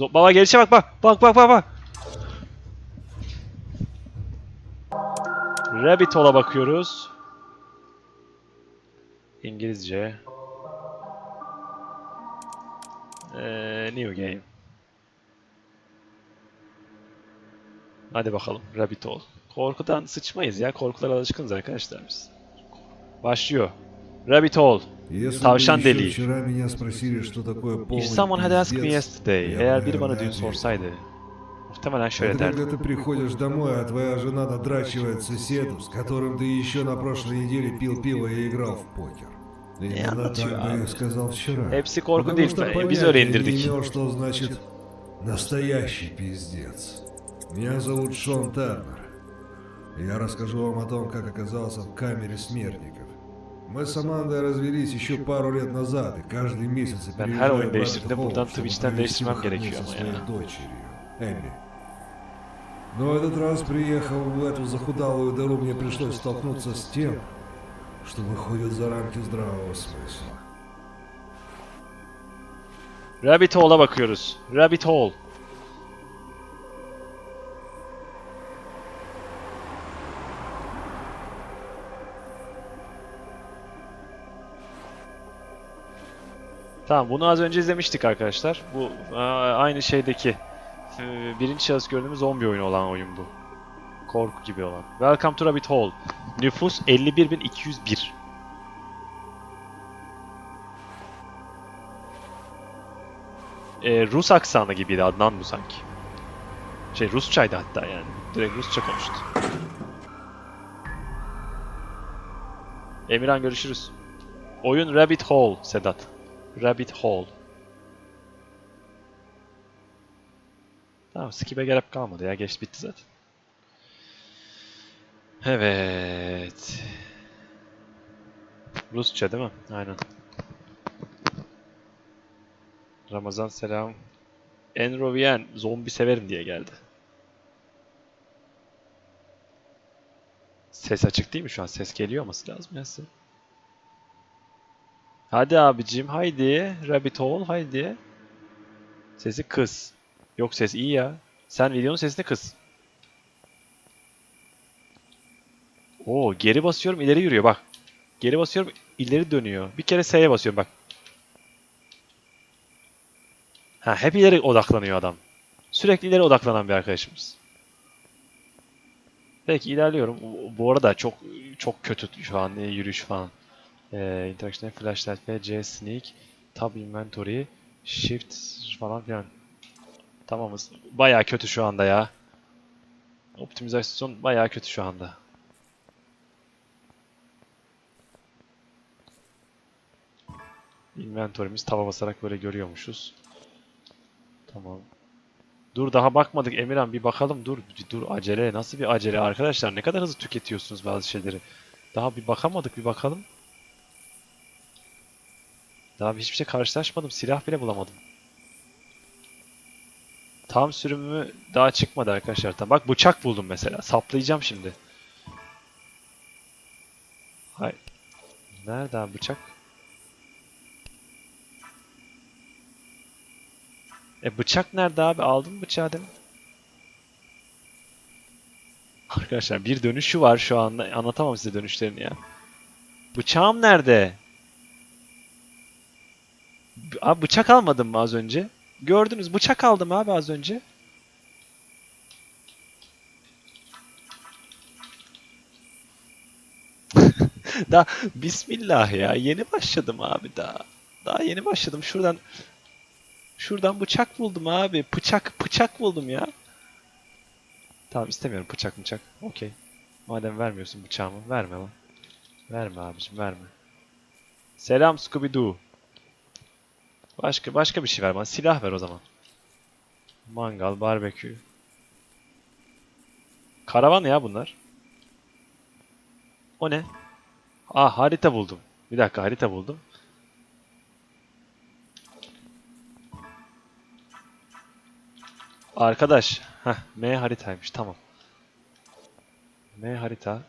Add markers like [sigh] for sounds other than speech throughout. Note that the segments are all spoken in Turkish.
Zo- baba gelişe bak bak. Bak bak bak bak. Rabbit Hole'a bakıyoruz. İngilizce. Ee, new game. Hadi bakalım Rabbit Hole. Korkudan sıçmayız ya. Korkulara alışkınız arkadaşlar biz. Başlıyor. Rabbit Hole. Если Tavşan deliği. вчера меня спросили, что такое If полный someone had asked me yesterday, я eğer biri bana наверное, dün sorsaydı, muhtemelen şöyle derdim. когда ты приходишь домой, а твоя жена надрачивает соседу, с которым ты еще на прошлой неделе пил пиво и играл в покер. Именно anlatıyor так бы я сказал вчера. Hepsi korku değil. что Biz öyle не indirdik. что значит настоящий пиздец. Меня зовут Шон Тернер. Я расскажу вам о том, как оказался в камере смертников. Мы с Амандой развелись еще пару лет назад, и каждый месяц Ben her oyun в değiştirdiğimde buradan Twitch'ten değiştirmem gerekiyor ama ya. Но этот раз, приехав в эту захудалую дыру, мне пришлось столкнуться с тем, что выходит за рамки здравого смысла. Rabbit Hole'a bakıyoruz. Rabbit Hole. Tamam bunu az önce izlemiştik arkadaşlar. Bu aa, aynı şeydeki e, birinci şahıs gördüğümüz zombi oyunu olan oyun bu. Korku gibi olan. Welcome to Rabbit Hole. Nüfus 51.201. e, Rus aksanı gibiydi Adnan bu sanki. Şey Rusçaydı hatta yani. Direkt Rusça konuştu. Emirhan görüşürüz. Oyun Rabbit Hole Sedat. Rabbit Hole. Tamam skip'e gerek kalmadı ya geç bitti zaten. Evet. Rusça değil mi? Aynen. Ramazan selam. Enrovien zombi severim diye geldi. Ses açık değil mi şu an? Ses geliyor olması lazım ya size. Hadi abicim haydi. Rabbit hole haydi. Sesi kız. Yok ses iyi ya. Sen videonun sesini kız. Oo geri basıyorum ileri yürüyor bak. Geri basıyorum ileri dönüyor. Bir kere S'ye basıyorum bak. Ha, hep ileri odaklanıyor adam. Sürekli ileri odaklanan bir arkadaşımız. Peki ilerliyorum. Bu- arada çok çok kötü şu an yürüyüş falan. Ee, interaction, flashlight C sneak, tab inventory, shift falan filan. Tamamız. Bayağı kötü şu anda ya. Optimizasyon bayağı kötü şu anda. Inventory'miz tava basarak böyle görüyormuşuz. Tamam. Dur daha bakmadık Emirhan bir bakalım dur dur acele nasıl bir acele arkadaşlar ne kadar hızlı tüketiyorsunuz bazı şeyleri. Daha bir bakamadık bir bakalım. Daha hiçbir şey karşılaşmadım silah bile bulamadım. Tam sürümü daha çıkmadı arkadaşlar. Tamam. Bak bıçak buldum mesela. Saplayacağım şimdi. Hay. Nerede abi bıçak? E bıçak nerede abi? Aldın mı bıçağı demin? [laughs] Arkadaşlar bir dönüşü var şu anda. Anlatamam size dönüşlerini ya. Bıçağım nerede? Abi bıçak almadım mı az önce? Gördünüz bıçak aldım abi az önce. [laughs] Daha bismillah ya yeni başladım abi daha. Daha yeni başladım. Şuradan Şuradan bıçak buldum abi. Bıçak, bıçak buldum ya. Tamam istemiyorum bıçak bıçak. Okey. Madem vermiyorsun bıçağımı verme lan. Verme abicim verme. Selam Scooby Doo. Başka başka bir şey ver bana. Silah ver o zaman. Mangal, barbekü. Karavan ya bunlar. O ne? Ah harita buldum. Bir dakika harita buldum. Arkadaş. Heh, M haritaymış. Tamam. M harita.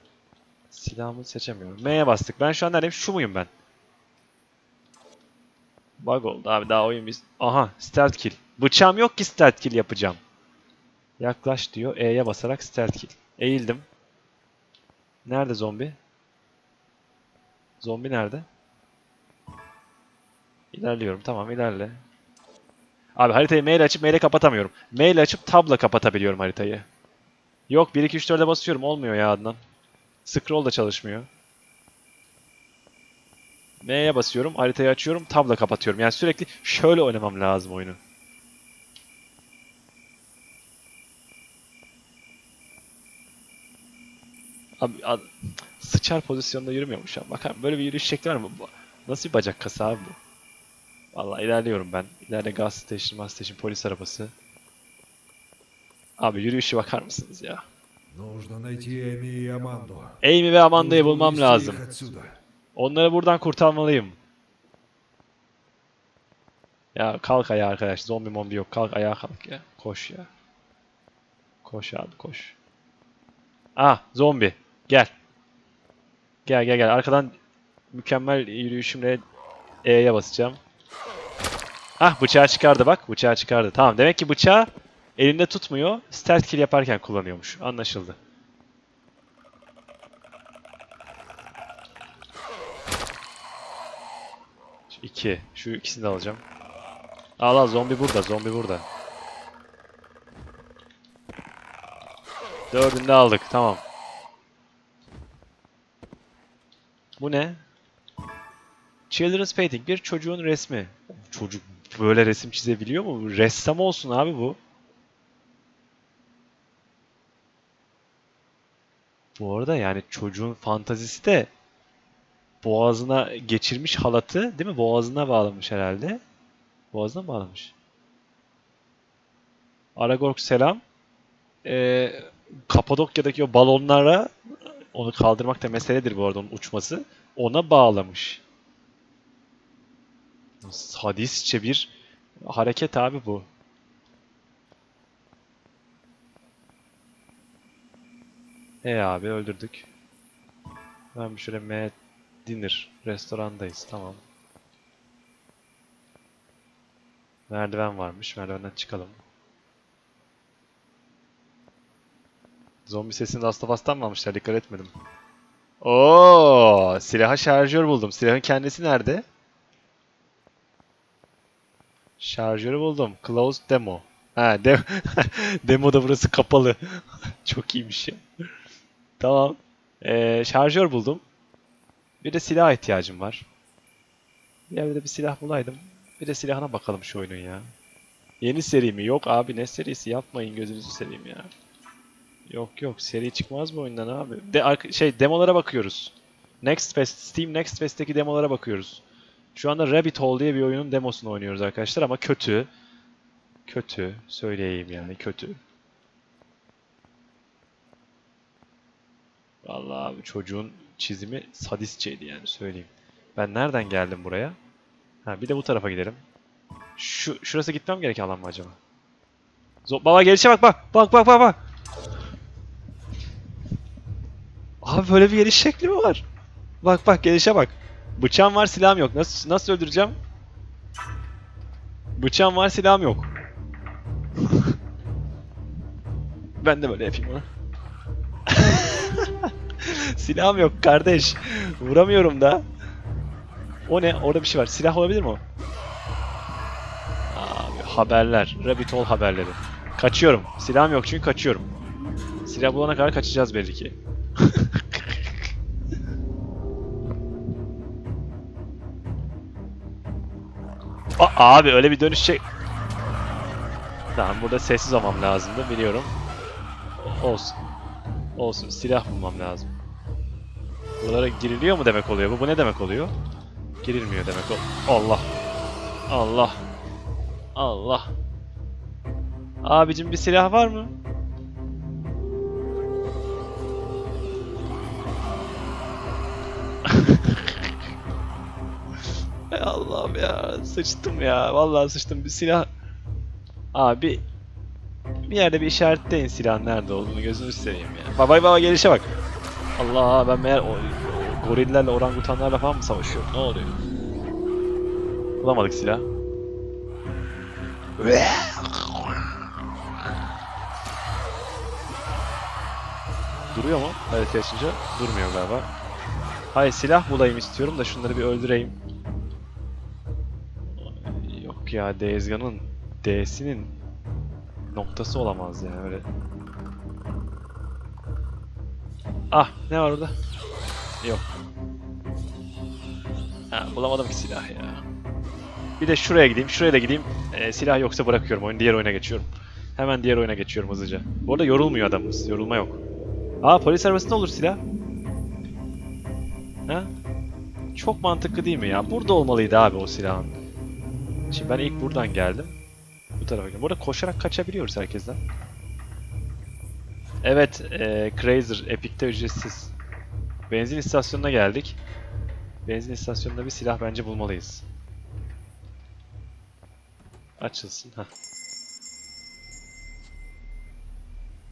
Silahımı seçemiyorum. M'ye bastık. Ben şu an neredeyim? Şu muyum ben? Bug oldu abi. Daha oyun biz... Aha. Stealth kill. Bıçağım yok ki stealth kill yapacağım. Yaklaş diyor. E'ye basarak stealth kill. Eğildim. Nerede zombi? Zombi nerede? İlerliyorum. Tamam ilerle. Abi haritayı mail açıp maile kapatamıyorum. Mail açıp tabla kapatabiliyorum haritayı. Yok 1 2 3 4'e basıyorum olmuyor ya Adnan. Scroll da çalışmıyor. M'ye basıyorum, haritayı açıyorum, tabla kapatıyorum. Yani sürekli şöyle oynamam lazım oyunu. Abi, abi sıçar pozisyonda yürümüyormuş abi. Bakar böyle bir yürüyüş şekli var mı? Nasıl bir bacak kası abi bu? Valla ilerliyorum ben. İleride gaz station, bus station, polis arabası. Abi yürüyüşe bakar mısınız ya? Amy ve Amanda'yı bulmam lazım. Onları buradan kurtarmalıyım. Ya kalk ayağa arkadaş. Zombi mombi yok. Kalk ayağa kalk ya. Koş ya. Koş abi koş. Ah zombi. Gel. Gel gel gel. Arkadan mükemmel yürüyüşümle E'ye basacağım. Ah bıçağı çıkardı bak. Bıçağı çıkardı. Tamam demek ki bıçağı elinde tutmuyor. Stealth kill yaparken kullanıyormuş. Anlaşıldı. Şu iki. Şu ikisini de alacağım. Al al zombi burada. Zombi burada. Dördünü de aldık. Tamam. Bu ne? Children's Painting. Bir çocuğun resmi. Çocuk böyle resim çizebiliyor mu? Ressam olsun abi bu. Bu arada yani çocuğun fantazisi de boğazına geçirmiş halatı değil mi? Boğazına bağlamış herhalde. Boğazına mı bağlamış? Aragorn selam. Ee, Kapadokya'daki o balonlara onu kaldırmak da meseledir bu arada onun uçması. Ona bağlamış. Sadistçe bir hareket abi bu. E abi öldürdük. Ben bir şöyle M Dinner. Restorandayız. Tamam. Merdiven varmış. Merdivenden çıkalım. Zombi sesini Last of Us'tan mı almışlar? Dikkat etmedim. Oo, silaha şarjör buldum. Silahın kendisi nerede? Şarjörü buldum. Closed demo. Ha, de [laughs] demoda burası kapalı. [laughs] Çok iyiymiş ya. Tamam. Ee, şarjör buldum. Bir de silah ihtiyacım var. Bir yerde de bir silah bulaydım. Bir de silahına bakalım şu oyunun ya. Yeni seri mi? Yok abi ne serisi? Yapmayın gözünüzü seveyim ya. Yok yok seri çıkmaz bu oyundan abi. De şey demolara bakıyoruz. Next Fest, Steam Next Fest'teki demolara bakıyoruz. Şu anda Rabbit Hole diye bir oyunun demosunu oynuyoruz arkadaşlar ama kötü. Kötü. Söyleyeyim yani kötü. Vallahi abi çocuğun çizimi sadistçeydi yani söyleyeyim. Ben nereden geldim buraya? Ha bir de bu tarafa gidelim. Şu şurası gitmem gereken alan mı acaba? Zo baba gelişe bak bak. Bak bak bak bak. Abi böyle bir geliş şekli mi var? Bak bak gelişe bak. Bıçağım var silahım yok. Nasıl nasıl öldüreceğim? Bıçağım var silahım yok. [laughs] ben de böyle yapayım ona. [laughs] Silahım yok kardeş. Vuramıyorum da. O ne? Orada bir şey var. Silah olabilir mi o? Abi haberler. Rabbit Hole haberleri. Kaçıyorum. Silahım yok çünkü kaçıyorum. Silah bulana kadar kaçacağız belli ki. [laughs] Aa, abi öyle bir dönüşecek. Tamam burada sessiz olmam lazımdı biliyorum. Olsun. Olsun silah bulmam lazım. Buralara giriliyor mu demek oluyor bu? Bu ne demek oluyor? Girilmiyor demek o. Allah. Allah. Allah. Abicim bir silah var mı? [laughs] Allah'ım ya sıçtım ya vallahi sıçtım bir silah abi bir yerde bir işaretleyin silahın nerede olduğunu gözünü seveyim ya. Baba baba gelişe bak. Allah ben meğer o, o gorillerle orangutanlarla falan mı savaşıyorum? Ne oluyor? Bulamadık silah. Duruyor mu? Evet yaşınca durmuyor galiba. Hayır silah bulayım istiyorum da şunları bir öldüreyim. Yok ya Dezgan'ın D'sinin noktası olamaz yani öyle. Ah ne var orada? Yok. Ha, bulamadım ki silah ya. Bir de şuraya gideyim, şuraya da gideyim. Ee, silah yoksa bırakıyorum oyunu, diğer oyuna geçiyorum. Hemen diğer oyuna geçiyorum hızlıca. Bu arada yorulmuyor adamımız, yorulma yok. Aa polis arabasında olur silah. Ha? Çok mantıklı değil mi ya? Burada olmalıydı abi o silahın. Şimdi ben ilk buradan geldim. Bu tarafa geldim. Burada koşarak kaçabiliyoruz herkesten. Evet, e, Crazer, Epic'te ücretsiz. Benzin istasyonuna geldik. Benzin istasyonunda bir silah bence bulmalıyız. Açılsın. Heh.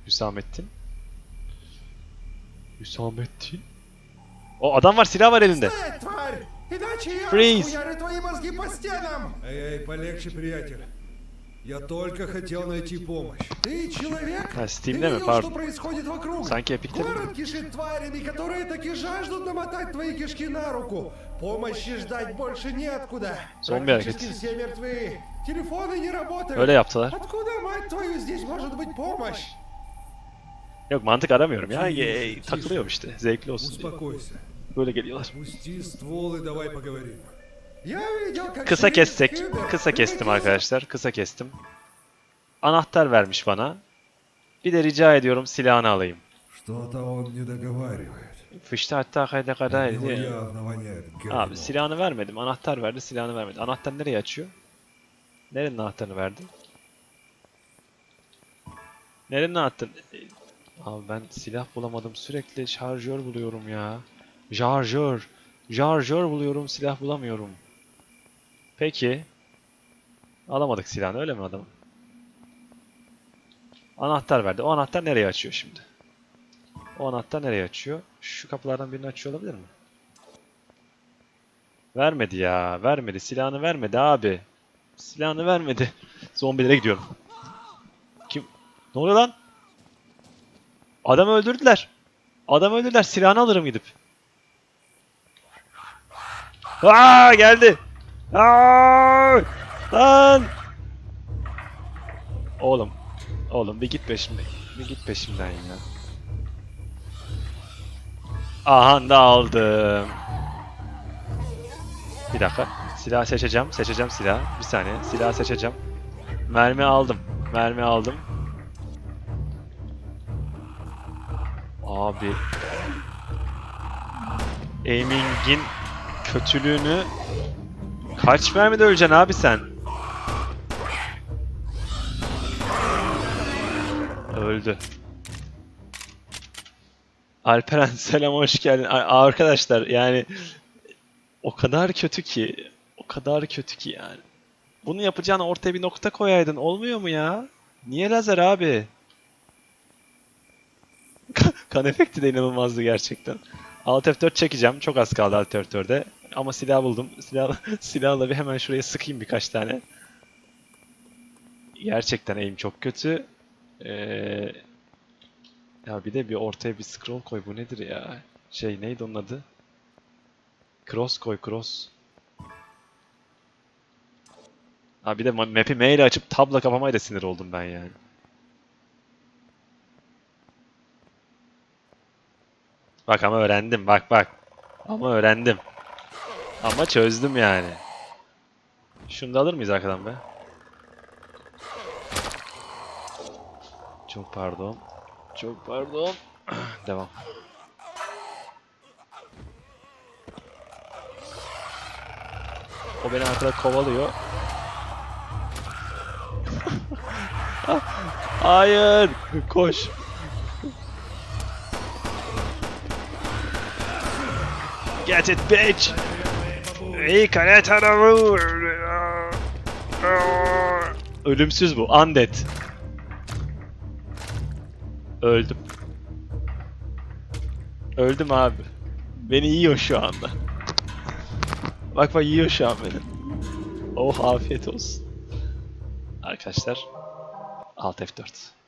Hüsamettin. Hüsamettin. O adam var, silah var elinde. Стой, тварь! Иначе я Freeze! расхуярю твои мозги по стенам! Эй, эй, полегче, приятель. Я только хотел найти помощь. Ты человек? Ha, Ты Steam'de mi? видел, Pardon. что происходит вокруг? Sanki Epic'te mi? Город кишит тварями, которые так и жаждут намотать твои кишки на руку. Помощи ждать больше неоткуда. Зомби Практически hareket. все мертвы. Телефоны не работают. Öyle yaptılar. Откуда, мать твою, здесь может быть помощь? Yok mantık aramıyorum ya. Ye- takılıyorum işte. Zevkli olsun diye. Успокойся. Böyle geliyorlar. Пусти ствол и давай поговорим. Kısa kessek. Kısa kestim arkadaşlar. Kısa kestim. Anahtar vermiş bana. Bir de rica ediyorum silahını alayım. Fışta hatta kayda kadar Abi silahını vermedim. Anahtar verdi silahını vermedi. Anahtar nereye açıyor? Nerenin anahtarını verdi? Nerenin anahtarı? Abi ben silah bulamadım. Sürekli şarjör buluyorum ya. Şarjör. Şarjör buluyorum silah bulamıyorum. Peki. Alamadık silahını öyle mi adam? Anahtar verdi. O anahtar nereye açıyor şimdi? O anahtar nereye açıyor? Şu kapılardan birini açıyor olabilir mi? Vermedi ya. Vermedi. Silahını vermedi abi. Silahını vermedi. Zombilere gidiyorum. Kim? Ne oluyor lan? Adamı öldürdüler. Adamı öldürdüler. Silahını alırım gidip. Aa geldi. Aa! Lan! Oğlum. Oğlum bir git peşimden. Bir git peşimden ya. Aha da aldım. Bir dakika. Silah seçeceğim. Seçeceğim silah. Bir saniye. Silah seçeceğim. Mermi aldım. Mermi aldım. Abi. Aiming'in kötülüğünü kaç mermide öleceksin abi sen? Öldü. Alperen [laughs] selam hoş geldin. A- Arkadaşlar yani o kadar kötü ki. O kadar kötü ki yani. Bunu yapacağına ortaya bir nokta koyaydın. Olmuyor mu ya? Niye lazer abi? [laughs] kan efekti de inanılmazdı gerçekten. Alt F4 çekeceğim. Çok az kaldı Alt F4'de. Ama silah buldum. Silah, [laughs] silahla bir hemen şuraya sıkayım birkaç tane. Gerçekten aim çok kötü. Ee, ya bir de bir ortaya bir scroll koy. Bu nedir ya? Şey neydi onun adı? Cross koy cross. Ha bir de ma- map'i M ile açıp tabla kapamaya da sinir oldum ben yani. Bak ama öğrendim bak bak. Ama öğrendim. Ama çözdüm yani. Şunu da alır mıyız arkadan be? Çok pardon. Çok pardon. [clears throat] Devam. O beni arkada kovalıyor. [laughs] Hayır. Koş. Get it bitch. İyi kale tarafı. Ölümsüz bu. Undead. Öldüm. Öldüm abi. Beni yiyor şu anda. Bak bak yiyor şu an beni. Oh afiyet olsun. arkadaşlar Alt F4.